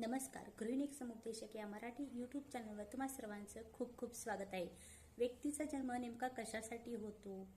नमस्कार गृहिणी समुपदेशक या मराठी यूट्यूब चॅनलवर तुम्हा सर्वांचं खूप खूप स्वागत आहे. व्यक्तीचा जन्म नेमका कशासाठी होतो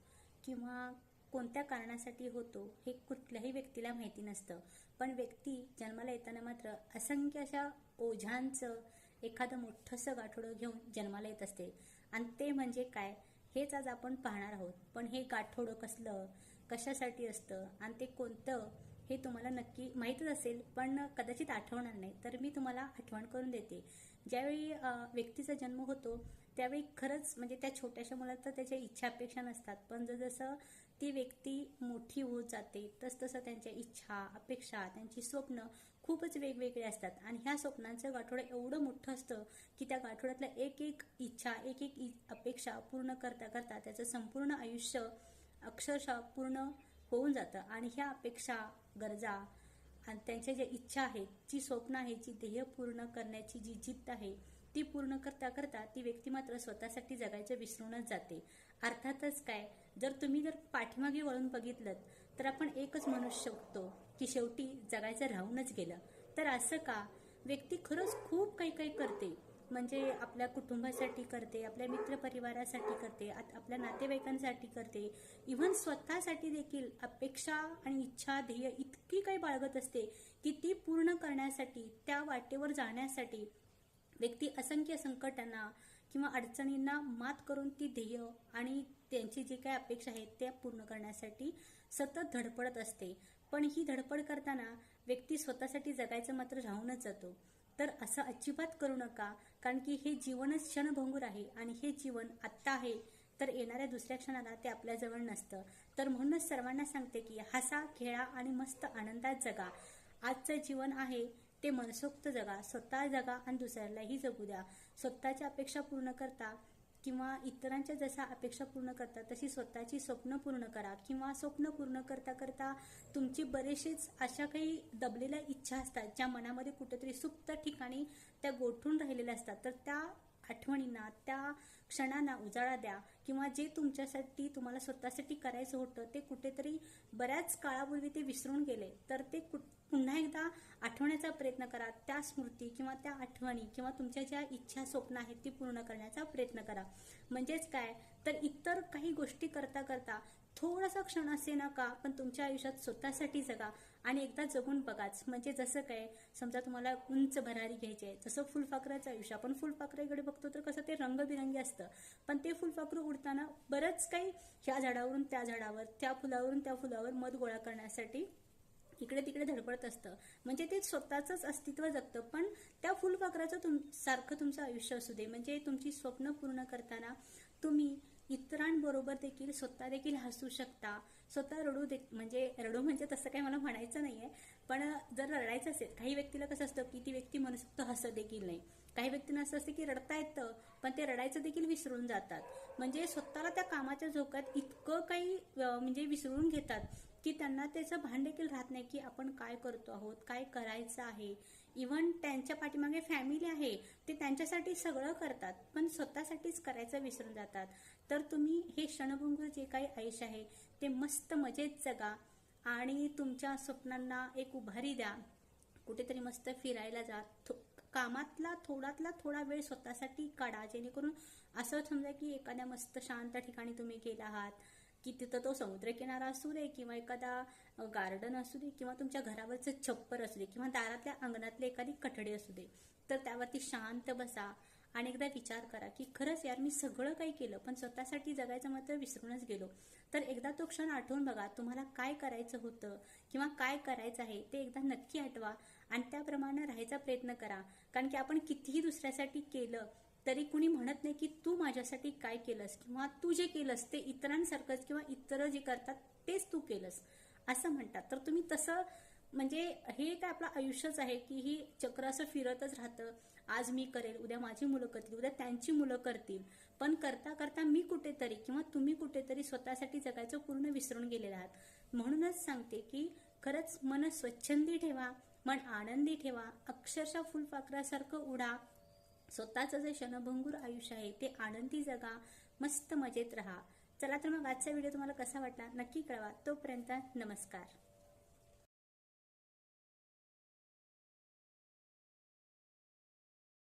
किंवा कोणत्या कारणासाठी होतो हे कुठल्याही व्यक्तीला माहिती नसतं. पण व्यक्ती जन्माला येताना मात्र असंख्य अशा ओझांचं एखादं मोठंसं गाठोडं घेऊन जन्माला येत असते. आणि ते म्हणजे काय? हेच आज आपण पाहणार आहोत. पण हे गाठोडं कसलं? कशासाठी असतं? आणि ते कोणतं? हे तुम्हाला नक्की माहीतच असेल पण कदाचित आठवणार नाही. तर मी तुम्हाला आठवण करून देते. ज्यावेळी व्यक्तीचा जन्म होतो त्यावेळी खरंच म्हणजे त्या छोट्याशा मुलात तर त्याच्या इच्छा अपेक्षा नसतात. पण जसं ती व्यक्ती मोठी होत जाते तसतसं त्यांच्या इच्छा अपेक्षा त्यांची स्वप्न खूपच वेगवेगळे असतात. आणि ह्या स्वप्नांचं गाठोडं एवढं मोठं असतं की त्या गाठोड्यातल्या एक एक इच्छा एक एक इ- अपेक्षा पूर्ण करता करता त्याचं संपूर्ण आयुष्य अक्षरशः पूर्ण होऊन जातं. आणि ह्या अपेक्षा गरजा आणि त्यांच्या ज्या इच्छा आहेत जी स्वप्न आहे जी ध्येय पूर्ण करण्याची जी जिद्द आहे ती पूर्ण करता करता ती व्यक्ती मात्र स्वतःसाठी जगायचं विसरूनच जाते. अर्थातच काय? जर तुम्ही जर पाठीमागे वळून बघितलं तर आपण एकच म्हणू शकतो की शेवटी जगायचं राहूनच गेलं. तर असं का? व्यक्ती खरंच खूप काही काही करते. म्हणजे आपल्या कुटुंबासाठी करते आपल्या मित्रपरिवारासाठी करते आपल्या नातेवाईकांसाठी करते. इव्हन स्वतःसाठी देखील अपेक्षा आणि इच्छा ध्येय इतकी काही बाळगत असते की ती पूर्ण करण्यासाठी त्या वाटेवर जाण्यासाठी व्यक्ती असंख्य संकटांना किंवा अडचणींना मात करून ती ध्येय आणि त्यांची जी काही अपेक्षा आहेत त्या पूर्ण करण्यासाठी सतत धडपडत असते. पण ही धडपड करताना व्यक्ती स्वतःसाठी जगायचं मात्र राहूनच जातो. तर असं अजिबात करू नका कारण की हे जीवनच क्षणभंगूर आहे आणि हे जीवन आत्ता आहे. तर येणाऱ्या दुसऱ्या क्षणाला ते आपल्याजवळ नसतं. तर म्हणूनच सर्वांना सांगते की हसा खेळा आणि मस्त आनंदात जगा. आजचं जीवन आहे ते मनसोक्त जगा. स्वतः जगा आणि दुसऱ्यालाही जगू द्या. स्वतःच्या अपेक्षा पूर्ण करता किंवा इतरांच्या जशा अपेक्षा पूर्ण करता तशी स्वतःची स्वप्न पूर्ण करा किंवा स्वप्न पूर्ण करता करता तुमची बरेचसेच अशा काही दबलेल्या इच्छा असतात ज्या मनामध्ये कुठेतरी सुप्त ठिकाणी त्या गोठून राहिलेल्या असतात. तर त्या आठवणींना त्या क्षणांना उजाळा द्या किंवा जे तुमच्यासाठी तुम्हाला स्वतःसाठी करायचं होतं ते कुठेतरी बऱ्याच काळापूर्वी ते विसरून गेले. तर ते पुन्हा एकदा आठवण्याचा प्रयत्न करा. त्या स्मृती किंवा त्या आठवणी किंवा तुमच्या ज्या इच्छा स्वप्न आहेत ती पूर्ण करण्याचा प्रयत्न करा. म्हणजेच काय? तर इतर काही गोष्टी करता करता थोडासा क्षण असे नका पण तुमच्या आयुष्यात स्वतःसाठी जगा आणि एकदा जगून बघाच. म्हणजे जसं काय समजा तुम्हाला उंच भरारी घ्यायची आहे जसं फुलपाखराचं आयुष्य. आपण फुलपाखराकडे बघतो तर कसं ते रंगबिरंगी असतं. पण ते फुलपाखरू उडताना बरंच काही ह्या झाडावरून त्या झाडावर त्या फुलावरून त्या फुलावर मध गोळा करण्यासाठी इकडे तिकडे धडपडत असतं. म्हणजे ते स्वतःच अस्तित्व जगतं पण त्या फुलपाखराचं तुम सारखं तुमचं आयुष्य असू दे. म्हणजे तुमची स्वप्न पूर्ण करताना तुम्ही इतरांबरोबर देखील स्वतः देखील हसू शकता. स्वतः रडू दे म्हणजे रडू म्हणजे तसं काही मला म्हणायचं नाहीये. पण जर रडायचं असेल काही व्यक्तीला कसं असतं की ती व्यक्ती मनसोक्त हसत देखील नाही. काही व्यक्तींना असं असतं की रडता येतं पण ते रडायचं देखील विसरून जातात. म्हणजे स्वतःला त्या कामाच्या झोक्यात इतकं काही म्हणजे विसरून घेतात. की त्यांना त्याचं भान देखील राहत नाही की आपण काय करतो आहोत काय करायचं आहे. इव्हन त्यांच्या पाठीमागे फॅमिली आहे ते त्यांच्यासाठी सगळं करतात पण स्वतःसाठीच करायचं विसरून जातात. तर तुम्ही हे क्षणभंगूर जे काही आयुष्य आहे ते मस्त मजेत जगा आणि तुमच्या स्वप्नांना एक उभारी द्या. कुठेतरी मस्त फिरायला जा. थो- कामातला थोडातला थोडा वेळ स्वतःसाठी काढा जेणेकरून असं समजा की एखाद्या मस्त शांत ठिकाणी तुम्ही गेला आहात. की तिथं तो समुद्रकिनारा असू दे किंवा एखादा गार्डन असू दे किंवा तुमच्या घरावरचं छप्पर असू दे किंवा दारातल्या अंगणातले एखादी कठडी असू दे तर त्यावरती शांत बसा आणि एकदा विचार करा की खरंच यार मी सगळं काही केलं पण स्वतःसाठी जगायचं मात्र विसरूनच गेलो. तर एकदा तो क्षण आठवून बघा तुम्हाला काय करायचं होतं किंवा काय करायचं आहे ते एकदा नक्की आठवा आणि त्याप्रमाणे राहायचा प्रयत्न करा. कारण की आपण कितीही दुसऱ्यासाठी केलं तरी कुणी म्हणत नाही की तू माझ्यासाठी काय केलंस किंवा तू जे केलंस ते इतरांसारखंच किंवा इतर जे करतात तेच तू केलंस असं म्हणतात. तर तुम्ही तसं म्हणजे हे काय आपलं आयुष्यच आहे की ही चक्र असं फिरतच राहतं. आज मी करेल उद्या माझी मुलं करतील उद्या त्यांची मुलं करतील. पण करता करता मी कुठेतरी किंवा तुम्ही कुठेतरी स्वतःसाठी जगायचं पूर्ण विसरून गेलेले आहात. म्हणूनच सांगते की खरंच मन स्वच्छंदी ठेवा मन आनंदी ठेवा अक्षरशः फुलपाखरासारखं उडा. स्वतःचं जे क्षणभंगूर आयुष्य आहे ते आनंदी जगा मस्त मजेत राहा. चला तर मग आजचा व्हिडिओ तुम्हाला कसा वाटला नक्की कळवा. तोपर्यंत नमस्कार.